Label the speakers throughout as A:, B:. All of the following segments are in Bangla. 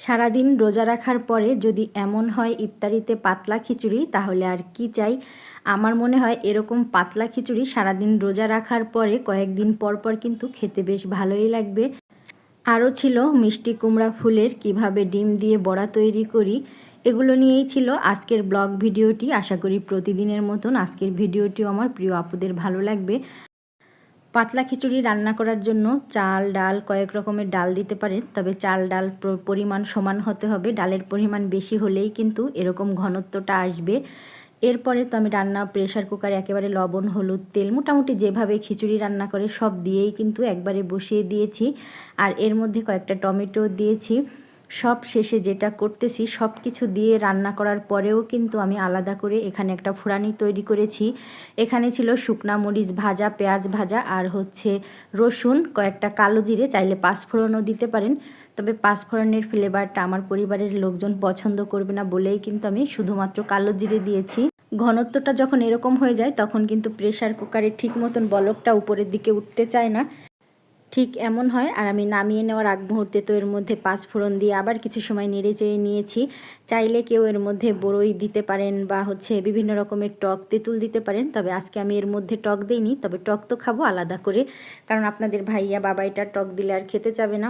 A: সারাদিন রোজা রাখার পরে যদি এমন হয় ইফতারিতে পাতলা খিচুড়ি, তাহলে আর কি চাই? আমার মনে হয় এরকম পাতলা খিচুড়ি সারাদিন রোজা রাখার পরে কয়েকদিন পর পর কিন্তু খেতে বেশ ভালোই লাগবে। আরও ছিল মিষ্টি কুমড়া ফুলের কীভাবে ডিম দিয়ে বড়া তৈরি করি, এগুলো নিয়েই ছিল আজকের ব্লগ ভিডিওটি। আশা করি প্রতিদিনের মতন আজকের ভিডিওটিও আমার প্রিয় আপুদের ভালো লাগবে। পাতলা খিচুড়ি রান্না করার জন্য চাল, ডাল, কয়েক রকমের ডাল দিতে পারেন তবে চাল, ডাল পরিমাণ সমান হতে হবে। ডালের পরিমাণ বেশি হলেই কিন্তু এরকম ঘনত্বটা আসবে। এরপরে তো আমি রান্না প্রেশার কুকারে একেবারে লবণ, হলুদ, তেল, মোটামুটি যেভাবে খিচুড়ি রান্না করে সব দিয়েই কিন্তু একবারে বসিয়ে দিয়েছি। আর এর মধ্যে কয়েকটা টমেটো দিয়েছি। সব শেষে যেটা করতেছি সব কিছু দিয়ে রান্না করার পরেও কিন্তু আমি আলাদা করে এখানে একটা ফুরানি তৈরি করেছি। এখানে ছিল শুকনা মরিচ ভাজা, পেঁয়াজ ভাজা আর হচ্ছে রসুন, কয়েকটা কালো জিরে, চাইলে পাঁচফোড়নও দিতে পারেন। তবে পাঁচফোড়নের ফ্লেভারটা আমার পরিবারের লোকজন পছন্দ করবে না বলেই কিন্তু আমি শুধুমাত্র কালো জিরে দিয়েছি। ঘনত্বটা যখন এরকম হয়ে যায়, তখন কিন্তু প্রেশার কুকারে ঠিক মতন বলকটা উপরের দিকে উঠতে চায় না। ঠিক এমন হয়। আর আমি নামিয়ে নেওয়ার আগ মুহূর্তে তো এর মধ্যে পাঁচ ফোড়ন দিয়ে আবার কিছু সময় নেড়ে চেড়ে নিয়েছি। চাইলে কেউ এর মধ্যে বড়ই দিতে পারেন বা হচ্ছে বিভিন্ন রকমের টক তেঁতুল দিতে পারেন। তবে আজকে আমি এর মধ্যে টক দিইনি। তবে টক তো খাব আলাদা করে। কারণ আপনাদের ভাইয়া বাবা এটা টক দিলে আর খেতে যাবে না।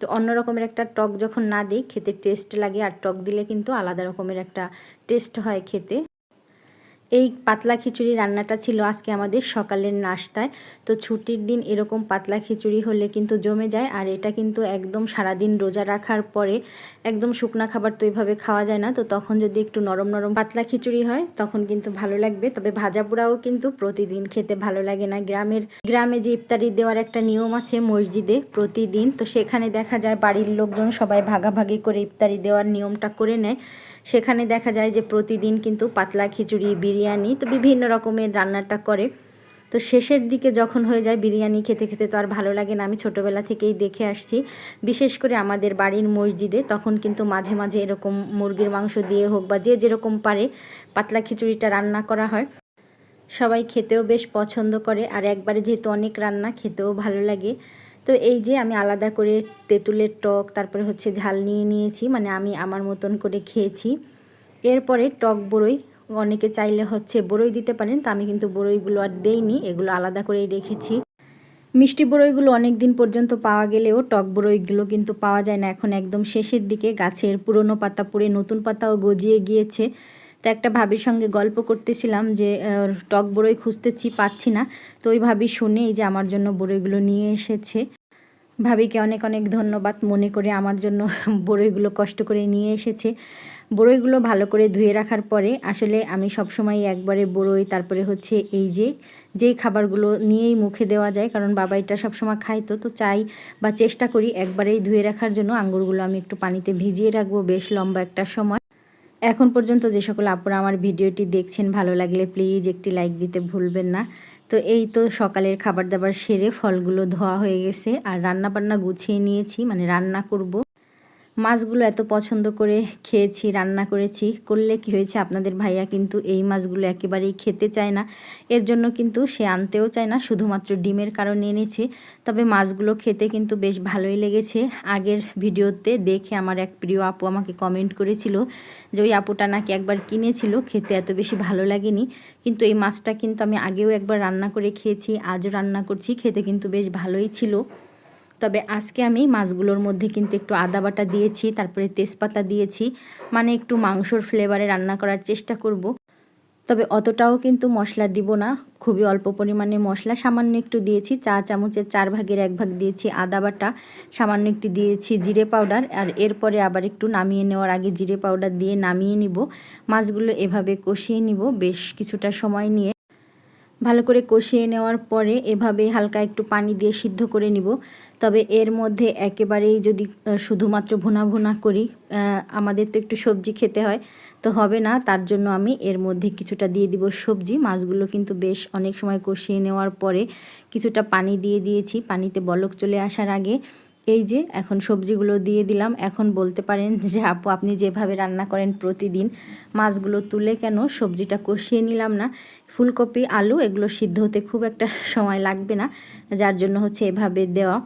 A: তো অন্য রকমের একটা টক যখন না দিই, খেতে টেস্ট লাগে। আর টক দিলে কিন্তু আলাদা রকমের একটা টেস্ট হয় খেতে। এই পাতলা খিচুড়ি রান্নাটা ছিল আজকে আমাদের সকালের নাস্তায়। তো ছুটির দিন এরকম পাতলা খিচুড়ি হলে কিন্তু জমে যায় আর এটা কিন্তু একদম সারাদিন রোজা রাখার পরে একদম শুকনা খাবার তো এইভাবে খাওয়া যায় না। তো তখন যদি একটু নরম নরম পাতলা খিচুড়ি হয় তখন কিন্তু ভালো লাগবে। তবে ভাজা পোড়াও কিন্তু প্রতিদিন খেতে ভালো লাগে না। গ্রামের, গ্রামে যে ইফতারি দেওয়ার একটা নিয়ম আছে মসজিদে প্রতিদিন, তো সেখানে দেখা যায় বাড়ির লোকজন সবাই ভাগাভাগি করে ইফতারি দেওয়ার নিয়মটা করে নেয়। সেখানে দেখা যায় যে প্রতিদিন কিন্তু পাতলা খিচুড়ি, বিরিয়ানি তো বিভিন্ন রকমের রান্নাটা করে। তো শেষের দিকে যখন হয়ে যায় বিরিয়ানি খেতে খেতে তো আর ভালো লাগে না, আমি ছোটোবেলা থেকেই দেখে আসছি। বিশেষ করে আমাদের বাড়ির মসজিদে তখন কিন্তু মাঝে মাঝে এরকম মুরগির মাংস দিয়ে হোক বা যে যেরকম পারে পাতলা খিচুড়িটা রান্না করা হয়। সবাই খেতেও বেশ পছন্দ করে, আর একবারে যেহেতু অনেক রান্না, খেতেও ভালো লাগে। তো এই যে আমি আলাদা করে তেঁতুলের টক, তারপরে হচ্ছে ঝাল নিয়ে নিয়েছি মানে আমি আমার মতন করে খেয়েছি। এরপরে টক বড়ই, অনেকে চাইলে হচ্ছে বড়ই দিতে পারেন, তা আমি কিন্তু বড়ইগুলো আর দেইনি, এগুলো আলাদা করেই রেখেছি। মিষ্টি বড়ইগুলো অনেক দিন পর্যন্ত পাওয়া গেলেও টক বড়ইগুলো কিন্তু পাওয়া যায় না, এখন একদম শেষের দিকে, গাছের পুরনো পাতা পুড়ে নতুন পাতাও গজিয়ে গিয়েছে। তো একটা ভাবির সঙ্গে গল্প করতেছিলাম যে টক বড়ই খুঁজতেছি, পাচ্ছি না। তো ওই ভাবি শুনেই যে আমার জন্য বড়ইগুলো নিয়ে এসেছে। ভাবিকে অনেক অনেক ধন্যবাদ মনে করে আমার জন্য বড়ইগুলো কষ্ট করে নিয়ে এসেছে। বড়ইগুলো ভালো করে ধুয়ে রাখার পরে আসলে আমি সবসময় একবারে বড়ই, তারপরে হচ্ছে এই যে, যেই খাবারগুলো নিয়েই মুখে দেওয়া যায়, কারণ বাবা এটা সবসময় খাইতো। তো চাই বা চেষ্টা করি একবারেই ধুয়ে রাখার জন্য। আঙ্গুরগুলো আমি একটু পানিতে ভিজিয়ে রাখব, বেশ লম্বা একটা সময়। এখন পর্যন্ত যে সকল আপুরা আমার ভিডিওটি দেখছেন, ভালো লাগলে প্লিজ একটি লাইক দিতে ভুলবেন না। তো এই তো সকালের খাবার দাবার সেরে ফলগুলো ধোয়া হয়ে গেছে, আর রান্না বান্না গুছিয়ে নিয়েছি মানে রান্না করব। মাছগুলো এত পছন্দ করে খেয়েছি, রান্না করেছি, করলে কি হয়েছে আপনাদের ভাইয়া কিন্তু এই মাছগুলো একেবারেই খেতে চায় না। এর জন্য কিন্তু সে আনতেও চায় না, শুধুমাত্র ডিমের কারণে এনেছে। তবে মাছগুলো খেতে কিন্তু বেশ ভালোই লেগেছে। আগের ভিডিওতে দেখে আমার এক প্রিয় আপু আমাকে কমেন্ট করেছিল যে, ওই আপুটা নাকি একবার কিনেছিল, খেতে এত বেশি ভালো লাগেনি। কিন্তু এই মাছটা কিন্তু আমি আগেও একবার রান্না করে খেয়েছি, আজও রান্না করছি, খেতে কিন্তু বেশ ভালোই ছিল। তবে আজকে আমি মাছগুলোর মধ্যে কিন্তু একটু আদা বাটা দিয়েছি, তারপরে তেজপাতা দিয়েছি মানে একটু মাংসর ফ্লেভারে রান্না করার চেষ্টা করব। তবে অতটাও কিন্তু মশলা দিব না, খুবই অল্প পরিমাণে মশলা, সামান্য একটু দিয়েছি, চা চামচের চার ভাগের এক ভাগ দিয়েছি আদা বাটা, সামান্য একটু দিয়েছি জিরে পাউডার, আর এরপরে আবার একটু নামিয়ে নেওয়ার আগে জিরে পাউডার দিয়ে নামিয়ে নিব মাছগুলো এভাবে কষিয়ে নিব, বেশ কিছুটা সময় নিয়ে ভালো করে কষিয়ে নেওয়ার পরে এভাবে হালকা একটু পানি দিয়ে সিদ্ধ করে নিব। তবে এর মধ্যে একেবারেই যদি শুধুমাত্র ভুনা ভুনা করি আমাদের তো একটু সবজি খেতে হয়, তো হবে না। তার জন্য আমি এর মধ্যে কিছুটা দিয়ে দিব সবজি। মাছগুলো কিন্তু বেশ অনেক সময় কষিয়ে নেওয়ার পরে কিছুটা পানি দিয়ে দিয়েছি। পানিতে বলক চলে আসার আগে এই যে, এখন সবজিগুলো দিয়ে দিলাম। এখন বলতে পারেন যে, আপু, আপনি যেভাবে রান্না করেন প্রতিদিন, মাছগুলো তুলে কেন সবজিটা কষিয়ে নিলাম না? ফুলকপি, আলু, এগুলো সিদ্ধ হতে খুব একটা সময় লাগবে না, যার জন্য হচ্ছে এভাবে দেওয়া।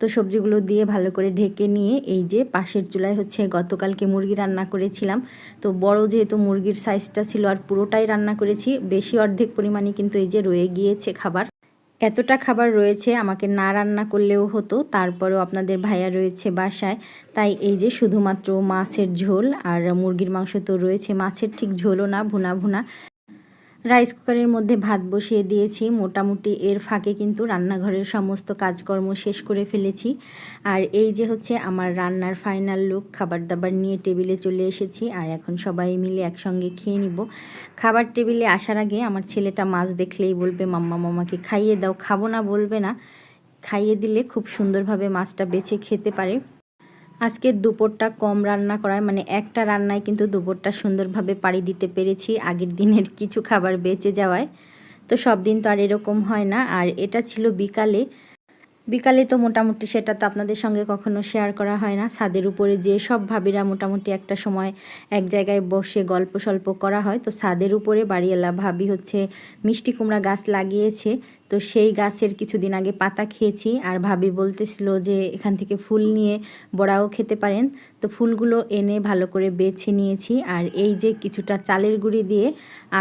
A: তো সবজিগুলো দিয়ে ভালো করে ঢেকে নিয়ে, এই যে, পাশের চুলায় হচ্ছে গতকালকে মুরগি রান্না করেছিলাম। তো বড় যেহেতু মুরগির সাইজটা ছিল আর পুরোটাই রান্না করেছি, বেশি অর্ধেক পরিমাণে কিন্তু এই যে রয়ে গিয়েছে খাবার। এতটা খাবার রয়েছে, আমাকে না রান্না করলেও হতো, তারপরেও আপনাদের ভাইয়া রয়েছে বাসায়। তাই এই যে শুধুমাত্র মাছের ঝোল আর মুরগির মাংস তো রয়েছে, মাছের ঠিক ঝোলও না, ভুনা ভুনা। রাইস কুকারের মধ্যে ভাত বসিয়ে দিয়েছি। মোটামুটি এর ফাঁকে কিন্তু রান্নাঘরের সমস্ত কাজকর্ম শেষ করে ফেলেছি। আর এই যে হচ্ছে আমার রান্নার ফাইনাল লুক খাবার দাবার নিয়ে টেবিলে চলে এসেছি আর এখন সবাই মিলে একসঙ্গে খেয়ে নিব। খাবার টেবিলে আসার আগে আমার ছেলেটা মাছ দেখলেই বলবে, মাম্মা মামাকে খাইয়ে দাও। খাব না, বলবে না। খাইয়ে দিলে খুব সুন্দরভাবে মাছটা বেছে খেতে পারে। আজকে দুপুরটা কম রান্না করায় মানে একটা রান্নায় কিন্তু দুপুরটা সুন্দরভাবে পাড়ি দিতে পেরেছি আগের দিনের কিছু খাবার বেঁচে যাওয়ায়। তো সব দিন তো আর এরকম হয় না। আর এটা ছিল বিকালে। বিকালে তো মোটামুটি সেটা তো আপনাদের সঙ্গে কখনো শেয়ার করা হয় না। ছাদের উপরে যে সব ভাবিরা মোটামুটি একটা সময় এক জায়গায় বসে গল্প সল্প করা হয়। তো ছাদের উপরে বাড়িওয়ালা ভাবি হচ্ছে মিষ্টি কুমড়া গাছ লাগিয়েছে। তো সেই গাছের কিছুদিন আগে পাতা খেয়েছি আর ভাবি বলতেছিল যে এখান থেকে ফুল নিয়ে বড়াও খেতে পারেন। তো ফুলগুলো এনে ভালো করে বেছে নিয়েছি আর এই যে কিছুটা চালের গুঁড়ি দিয়ে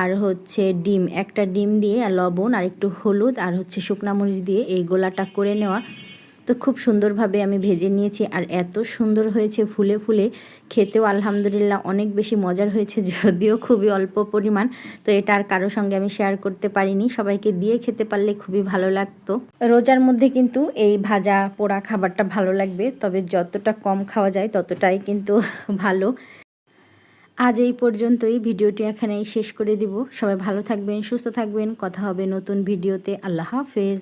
A: আর হচ্ছে ডিম, একটা ডিম দিয়ে আর লবণ আর একটু হলুদ আর হচ্ছে শুকনা মরিচ দিয়ে এই গোলাটা করে নেওয়া। তো খুব সুন্দরভাবে আমি ভেজে নিয়েছি আর এত সুন্দর হয়েছে ফুলে ফুলে। খেতেও আলহামদুলিল্লাহ অনেক বেশি মজার হয়েছে, যদিও খুবই অল্প পরিমাণ। তো এটা আর কারোর সঙ্গে আমি শেয়ার করতে পারিনি। সবাইকে দিয়ে খেতে পারলে খুবই ভালো লাগতো। রোজার মধ্যে কিন্তু এই ভাজা পোড়া খাবারটা ভালো লাগবে, তবে যতটা কম খাওয়া যায় ততটাই কিন্তু ভালো। আজ এই পর্যন্তই, ভিডিওটি এখানেই শেষ করে দিব। সবাই ভালো থাকবেন, সুস্থ থাকবেন। কথা হবে নতুন ভিডিওতে। আল্লাহ হাফেজ।